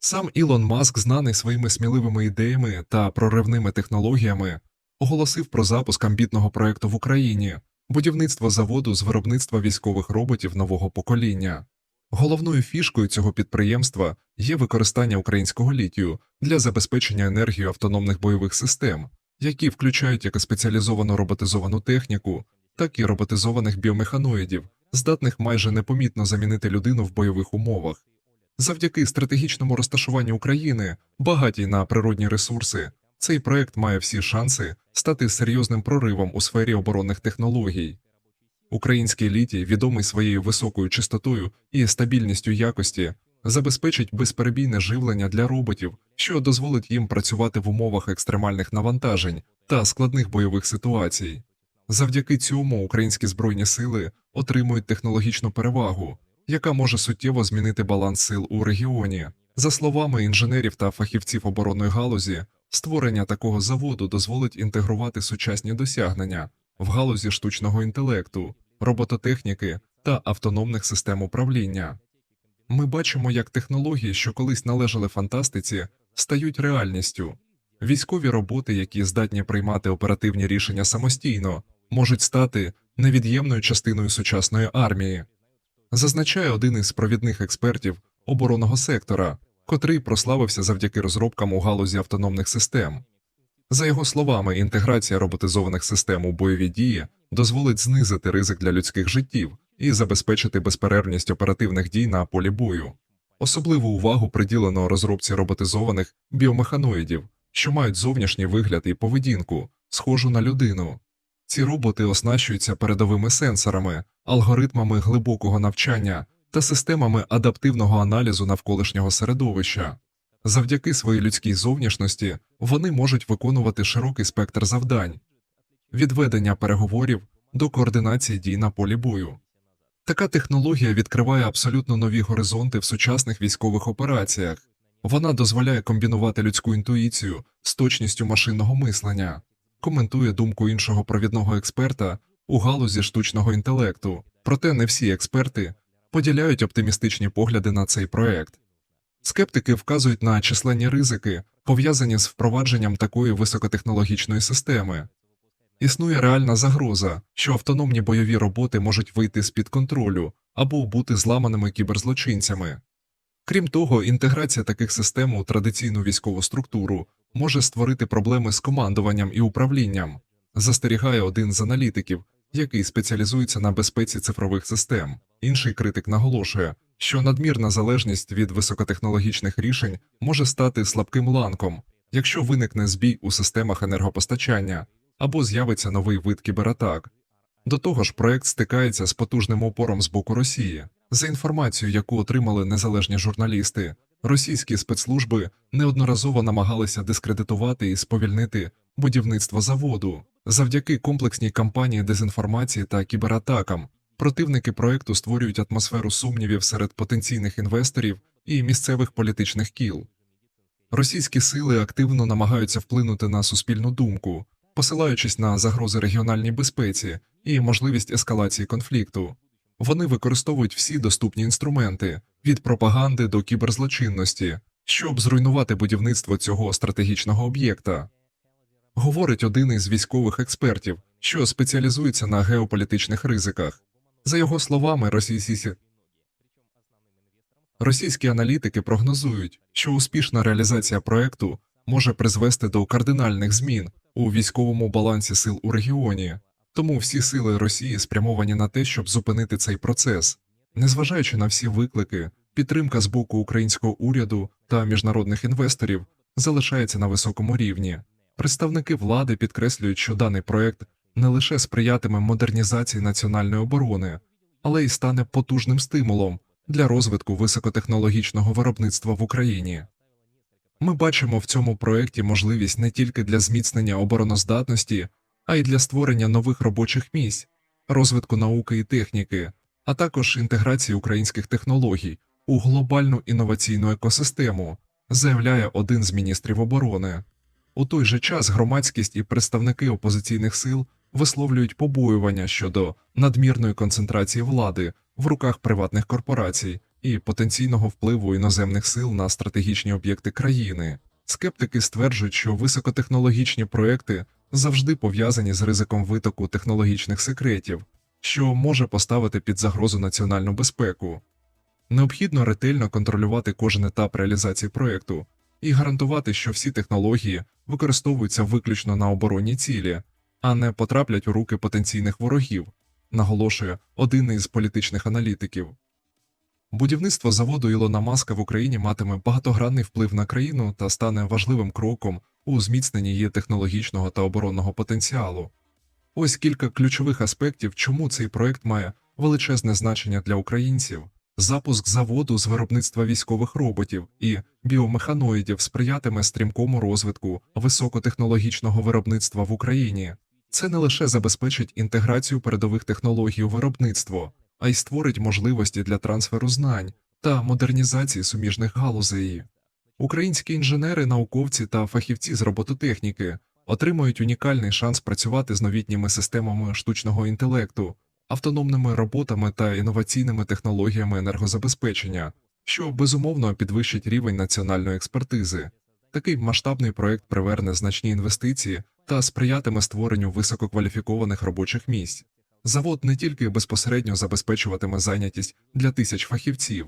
Сам Ілон Маск, знаний своїми сміливими ідеями та проривними технологіями, оголосив про запуск амбітного проекту в Україні будівництво заводу з виробництва військових роботів нового покоління. Головною фішкою цього підприємства є використання українського літію для забезпечення енергією автономних бойових систем, які включають як спеціалізовану роботизовану техніку, так і роботизованих біомеханоїдів, здатних майже непомітно замінити людину в бойових умовах. Завдяки стратегічному розташуванню України, багатій на природні ресурси, цей проект має всі шанси стати серйозним проривом у сфері оборонних технологій. Український літій, відомий своєю високою чистотою і стабільністю якості, забезпечить безперебійне живлення для роботів, що дозволить їм працювати в умовах екстремальних навантажень та складних бойових ситуацій. Завдяки цьому українські збройні сили отримують технологічну перевагу, яка може суттєво змінити баланс сил у регіоні. За словами інженерів та фахівців оборонної галузі, створення такого заводу дозволить інтегрувати сучасні досягнення в галузі штучного інтелекту, робототехніки та автономних систем управління. Ми бачимо, як технології, що колись належали фантастиці, стають реальністю. Військові роботи, які здатні приймати оперативні рішення самостійно, можуть стати невід'ємною частиною сучасної армії зазначає один із провідних експертів оборонного сектора, котрий прославився завдяки розробкам у галузі автономних систем. За його словами, інтеграція роботизованих систем у бойові дії дозволить знизити ризик для людських життів і забезпечити безперервність оперативних дій на полі бою. Особливу увагу приділено розробці роботизованих біомеханоїдів, що мають зовнішній вигляд і поведінку, схожу на людину. Ці роботи оснащуються передовими сенсорами, алгоритмами глибокого навчання та системами адаптивного аналізу навколишнього середовища. Завдяки своїй людській зовнішності вони можуть виконувати широкий спектр завдань від ведення переговорів до координації дій на полі бою. Така технологія відкриває абсолютно нові горизонти в сучасних військових операціях. Вона дозволяє комбінувати людську інтуїцію з точністю машинного мислення, коментує думку іншого провідного експерта у галузі штучного інтелекту. Проте не всі експерти поділяють оптимістичні погляди на цей проект. Скептики вказують на численні ризики, пов'язані з впровадженням такої високотехнологічної системи. Існує реальна загроза, що автономні бойові роботи можуть вийти з під контролю або бути зламаними кіберзлочинцями. Крім того, інтеграція таких систем у традиційну військову структуру може створити проблеми з командуванням і управлінням, застерігає один з аналітиків, який спеціалізується на безпеці цифрових систем. Інший критик наголошує, що надмірна залежність від високотехнологічних рішень може стати слабким ланком, якщо виникне збій у системах енергопостачання або з'явиться новий вид кібератак. До того ж, проект стикається з потужним опором з боку Росії. За інформацією, яку отримали незалежні журналісти, російські спецслужби неодноразово намагалися дискредитувати і сповільнити будівництво заводу. Завдяки комплексній кампанії дезінформації та кібератакам противники проекту створюють атмосферу сумнівів серед потенційних інвесторів і місцевих політичних кіл. Російські сили активно намагаються вплинути на суспільну думку, посилаючись на загрози регіональній безпеці і можливість ескалації конфлікту. Вони використовують всі доступні інструменти від пропаганди до кіберзлочинності, щоб зруйнувати будівництво цього стратегічного об'єкта. Говорить один із військових експертів, що спеціалізується на геополітичних ризиках. За його словами, російські Російські аналітики прогнозують, що успішна реалізація проекту може призвести до кардинальних змін у військовому балансі сил у регіоні, тому всі сили Росії спрямовані на те, щоб зупинити цей процес. Незважаючи на всі виклики, підтримка з боку українського уряду та міжнародних інвесторів залишається на високому рівні. Представники влади підкреслюють, що даний проект не лише сприятиме модернізації національної оборони, але й стане потужним стимулом для розвитку високотехнологічного виробництва в Україні. Ми бачимо в цьому проєкті можливість не тільки для зміцнення обороноздатності, а й для створення нових робочих місць, розвитку науки і техніки, а також інтеграції українських технологій у глобальну інноваційну екосистему, заявляє один з міністрів оборони. У той же час громадськість і представники опозиційних сил висловлюють побоювання щодо надмірної концентрації влади в руках приватних корпорацій і потенційного впливу іноземних сил на стратегічні об'єкти країни. Скептики стверджують, що високотехнологічні проекти завжди пов'язані з ризиком витоку технологічних секретів, що може поставити під загрозу національну безпеку. Необхідно ретельно контролювати кожен етап реалізації проекту і гарантувати, що всі технології використовуються виключно на оборонні цілі, а не потраплять у руки потенційних ворогів, наголошує один із політичних аналітиків. Будівництво заводу Ілона Маска в Україні матиме багатогранний вплив на країну та стане важливим кроком у зміцненні її технологічного та оборонного потенціалу. Ось кілька ключових аспектів, чому цей проект має величезне значення для українців. Запуск заводу з виробництва військових роботів і біомеханоїдів сприятиме стрімкому розвитку високотехнологічного виробництва в Україні. Це не лише забезпечить інтеграцію передових технологій у виробництво, а й створить можливості для трансферу знань та модернізації суміжних галузей. Українські інженери, науковці та фахівці з робототехніки отримують унікальний шанс працювати з новітніми системами штучного інтелекту, автономними роботами та інноваційними технологіями енергозабезпечення, що безумовно підвищить рівень національної експертизи. Такий масштабний проект приверне значні інвестиції та сприятиме створенню висококваліфікованих робочих місць. Завод не тільки безпосередньо забезпечуватиме зайнятість для тисяч фахівців,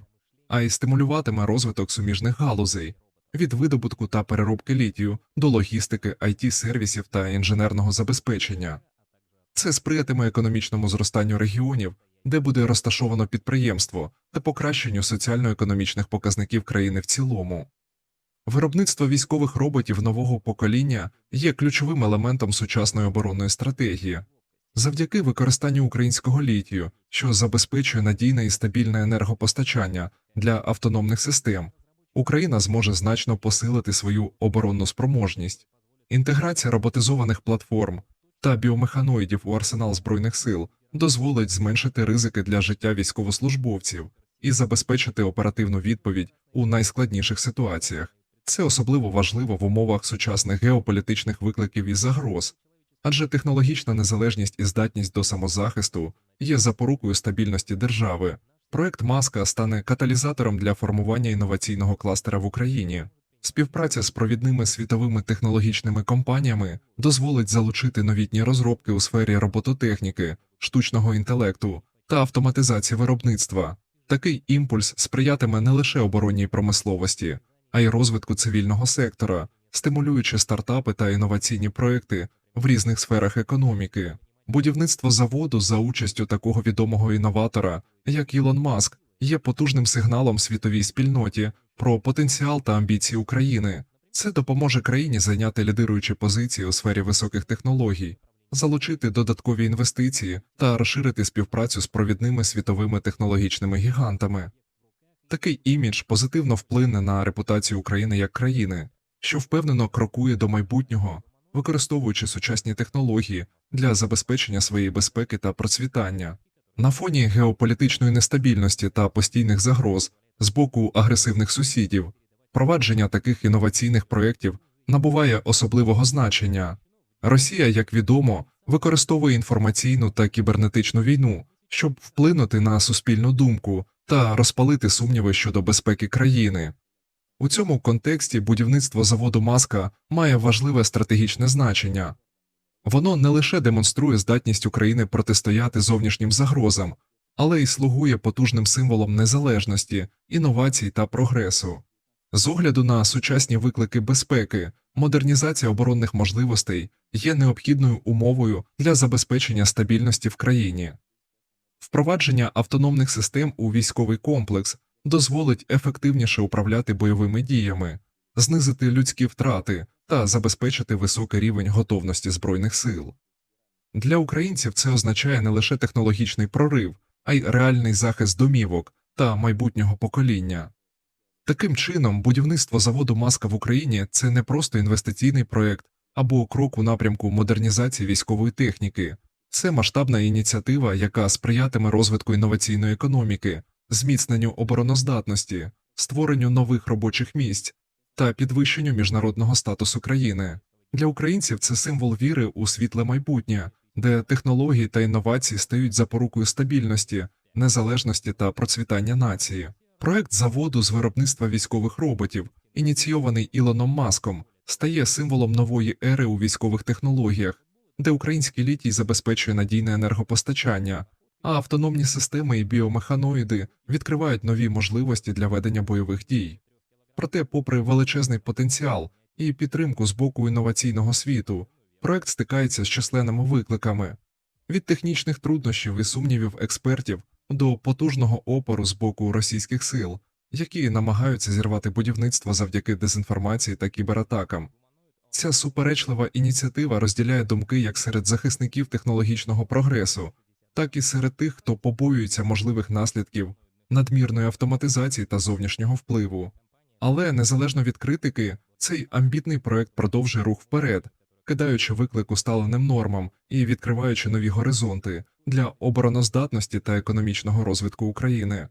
а й стимулюватиме розвиток суміжних галузей від видобутку та переробки літію до логістики, it сервісів та інженерного забезпечення. Це сприятиме економічному зростанню регіонів, де буде розташовано підприємство та покращенню соціально-економічних показників країни в цілому. Виробництво військових роботів нового покоління є ключовим елементом сучасної оборонної стратегії. Завдяки використанню українського літію, що забезпечує надійне і стабільне енергопостачання для автономних систем, Україна зможе значно посилити свою оборонну спроможність. Інтеграція роботизованих платформ та біомеханоїдів у арсенал збройних сил дозволить зменшити ризики для життя військовослужбовців і забезпечити оперативну відповідь у найскладніших ситуаціях. Це особливо важливо в умовах сучасних геополітичних викликів і загроз, адже технологічна незалежність і здатність до самозахисту є запорукою стабільності держави. Проект Маска стане каталізатором для формування інноваційного кластера в Україні. Співпраця з провідними світовими технологічними компаніями дозволить залучити новітні розробки у сфері робототехніки, штучного інтелекту та автоматизації виробництва. Такий імпульс сприятиме не лише оборонній промисловості, а й розвитку цивільного сектора, стимулюючи стартапи та інноваційні проекти в різних сферах економіки. Будівництво заводу за участю такого відомого інноватора, як Ілон Маск, є потужним сигналом світовій спільноті про потенціал та амбіції України. Це допоможе країні зайняти лідируючі позиції у сфері високих технологій, залучити додаткові інвестиції та розширити співпрацю з провідними світовими технологічними гігантами. Такий імідж позитивно вплине на репутацію України як країни, що впевнено крокує до майбутнього, використовуючи сучасні технології для забезпечення своєї безпеки та процвітання. На фоні геополітичної нестабільності та постійних загроз з боку агресивних сусідів, провадження таких інноваційних проєктів набуває особливого значення. Росія, як відомо, використовує інформаційну та кібернетичну війну, щоб вплинути на суспільну думку та розпалити сумніви щодо безпеки країни. У цьому контексті будівництво заводу Маска має важливе стратегічне значення. Воно не лише демонструє здатність України протистояти зовнішнім загрозам, але й слугує потужним символом незалежності, інновацій та прогресу. З огляду на сучасні виклики безпеки, модернізація оборонних можливостей є необхідною умовою для забезпечення стабільності в країні. Впровадження автономних систем у військовий комплекс дозволить ефективніше управляти бойовими діями, знизити людські втрати та забезпечити високий рівень готовності збройних сил. Для українців це означає не лише технологічний прорив, а й реальний захист домівок та майбутнього покоління. Таким чином, будівництво заводу Маска в Україні це не просто інвестиційний проект або крок у напрямку модернізації військової техніки, це масштабна ініціатива, яка сприятиме розвитку інноваційної економіки, зміцненню обороноздатності, створенню нових робочих місць та підвищенню міжнародного статусу країни. Для українців це символ віри у світле майбутнє, де технології та інновації стають запорукою стабільності, незалежності та процвітання нації. Проект заводу з виробництва військових роботів, ініційований Ілоном Маском, стає символом нової ери у військових технологіях, де український літій забезпечує надійне енергопостачання, а автономні системи і біомеханоїди відкривають нові можливості для ведення бойових дій. Проте, попри величезний потенціал і підтримку з боку інноваційного світу, проект стикається з численними викликами від технічних труднощів і сумнівів експертів до потужного опору з боку російських сил, які намагаються зірвати будівництво завдяки дезінформації та кібератакам. Ця суперечлива ініціатива розділяє думки як серед захисників технологічного прогресу, так і серед тих, хто побоюється можливих наслідків надмірної автоматизації та зовнішнього впливу. Але незалежно від критики, цей амбітний проект продовжує рух вперед, кидаючи виклик усталеним нормам і відкриваючи нові горизонти для обороноздатності та економічного розвитку України.